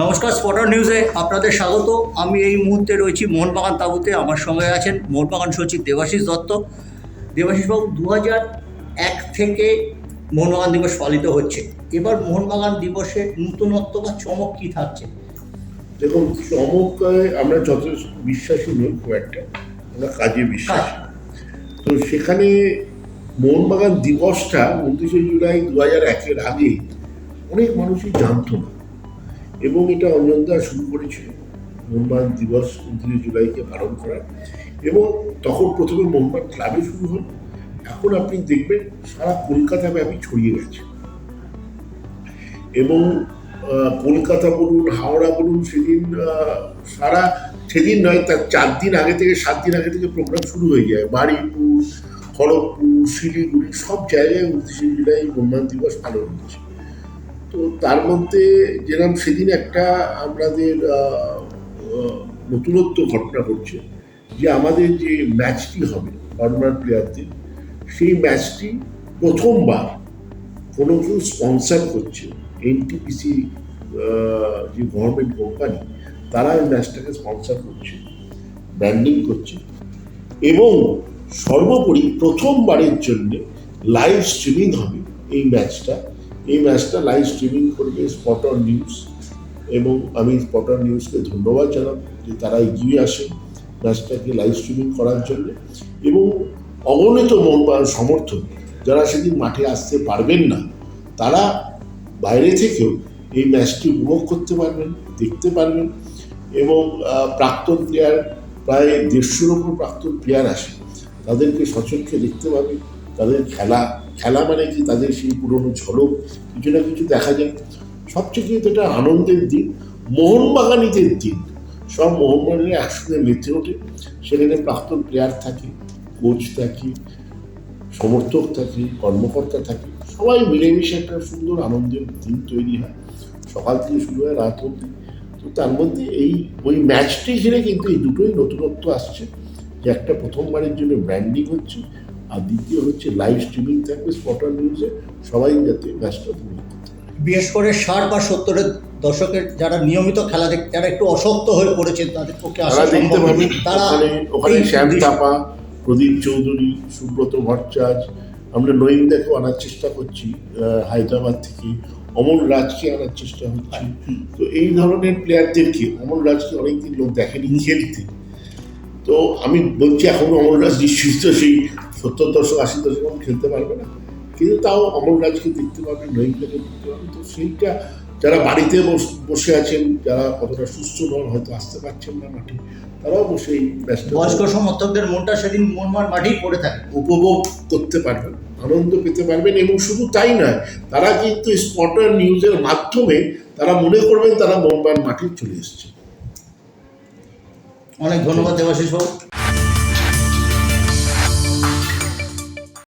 নমস্কার স্পটার নিউজে আপনাদের স্বাগত। আমি এই মুহূর্তে রয়েছি মোহনবাগান তাঁবুতে। আমার সঙ্গে আছেন মোহনবাগান সচিব দেবাশিস দত্ত। দেবাশিসবাবু দু হাজার এক থেকে মোহনবাগান দিবস পালিত হচ্ছে। এবার মোহনবাগান দিবসে নূতনত্ব বা চমক কী থাকছে? দেখুন চমক আমরা যথেষ্ট বিশ্বাসী নই খুব একটা। আমরা কাজে বিশ্বাস। তো সেখানে মোহনবাগান দিবসটা উনত্রিশে জুলাই দু হাজার একের আগে অনেক মানুষই জানতো না। এবং এটা অঞ্জনদা শুরু করেছিল মোহনবাগান দিবস উনত্রিশে জুলাইকে পালন করার এবং তখন প্রথমে মোহনবাগান ক্লাবে শুরু হল। এখন আপনি দেখবেন সারা কলকাতা ব্যাপী ছড়িয়ে গেছে। এবং কলকাতা বলুন, হাওড়া বলুন, সেদিন সারা সেদিন নয়, তার চার দিন আগে থেকে, সাত দিন আগে থেকে প্রোগ্রাম শুরু হয়ে যায়। বারুইপুর খড়গপুর, শিলিগুড়ি সব জায়গায় উনত্রিশে জুলাই বন্যান দিবস পালন হচ্ছে। তো তার মধ্যে যেরকম সেদিন একটা আমাদের নতুনত্ব ঘটনা ঘটছে, যে আমাদের যে ম্যাচটি হবে ফরমার প্লেয়ারদের, সেই ম্যাচটি প্রথমবার কোনো কেউ স্পন্সার করছে এনটিপিসি যে গভর্নমেন্ট কোম্পানি তারা এই ম্যাচটাকে স্পন্সার করছে ব্র্যান্ডিং করছে এবং সর্বোপরি প্রথমবারের জন্য লাইভ স্ট্রিমিং হবে এই ম্যাচটা। এই ম্যাচটা লাইভ স্ট্রিমিং করবে স্পটর নিউজ এবং আমি স্পটর নিউজকে ধন্যবাদ জানাব যে তারা এগিয়ে আসে ম্যাচটাকে লাইভ স্ট্রিমিং করার জন্য এবং অগণিত মোহনবাগান সমর্থক যারা সেদিন মাঠে আসতে পারবেন না, তারা বাইরে থেকেও এই ম্যাচটি উপভোগ করতে পারবেন, দেখতে পারবেন এবং প্রাক্তন প্লেয়ার প্রায় দেড়শোর ওপর প্রাক্তন প্লেয়ার আসে, তাদেরকে সচক্ষে দেখতে পাবে তাদের খেলা খেলা মানে কি তাদের সেই পুরনো ঝলক, কিছু না কিছু দেখা যায়। সবচেয়ে কিন্তু এটা আনন্দের দিন, মোহনবাগানিদের দিন। সব মোহনবাগানের একসঙ্গে মেতে ওঠে। সেখানে প্রাক্তন প্লেয়ার থাকে কোচ থাকে, সমর্থক থাকে, কর্মকর্তা থাকে। সবাই মিলেমিশে একটা সুন্দর আনন্দের দিন তৈরি হয়। সকাল থেকে শুরু হয়, রাত অবধি। তো তার মধ্যে এই, ওই ম্যাচটি ঘিরে কিন্তু এই দুটোই নতুনত্ব আসছে যে একটা প্রথমবারের জন্য ব্র্যান্ডিং হচ্ছে। আর দ্বিতীয় হচ্ছে লাইভ স্ট্রিমিং থাকবে স্পটার নিউজে সবাই যাতে পারে বিশেষ করে ষাট বা সত্তরের দশকের যারা নিয়মিত খেলা দেখ যারা একটু অশক্ত হয়ে পড়েছেন তাদের পক্ষে আসা সম্ভব তারা ওখানে শ্যাম দৃশ্য- প্রদীপ চৌধুরী সুব্রত ভট্টাচার্য আমরা নইন্দাকেও আনার চেষ্টা করছি হায়দ্রাবাদ থেকে। অমল রাজকে আনার চেষ্টা হচ্ছে। তো এই ধরনের প্লেয়ারদেরকে অমল রাজকে অনেকদিন লোক দেখেনি খেলতে। তো আমি বলছি এখন অমল রাজ নিশ্চিত সেই সত্তর দশক আশি দশক খেলতে পারবে না। কিন্তু তাও অমল রাজকে দেখতে পাবে নইন্দাকে দেখতে পাবে। তো সেইটা যারা বাড়িতে বস- আছেন যারা কতটা সুস্থ নন হয়তো আসতে পারছেন না মাঠে তারাও বসে ব্যস্ত বয়স্ক সমর্থকদের মনটা সেদিন মোহনবাগান মাঠেই পড়ে থাকে। উপভোগ করতে পারবেন আনন্দ পেতে পারবেন এবং শুধু তাই নয় তারা কিন্তু স্পটার নিউজের মাধ্যমে তারা মনে করবেন তারা মোহনবাগান মাঠে চলে এসছে। অনেক ধন্যবাদ দেবাশিস বাবু।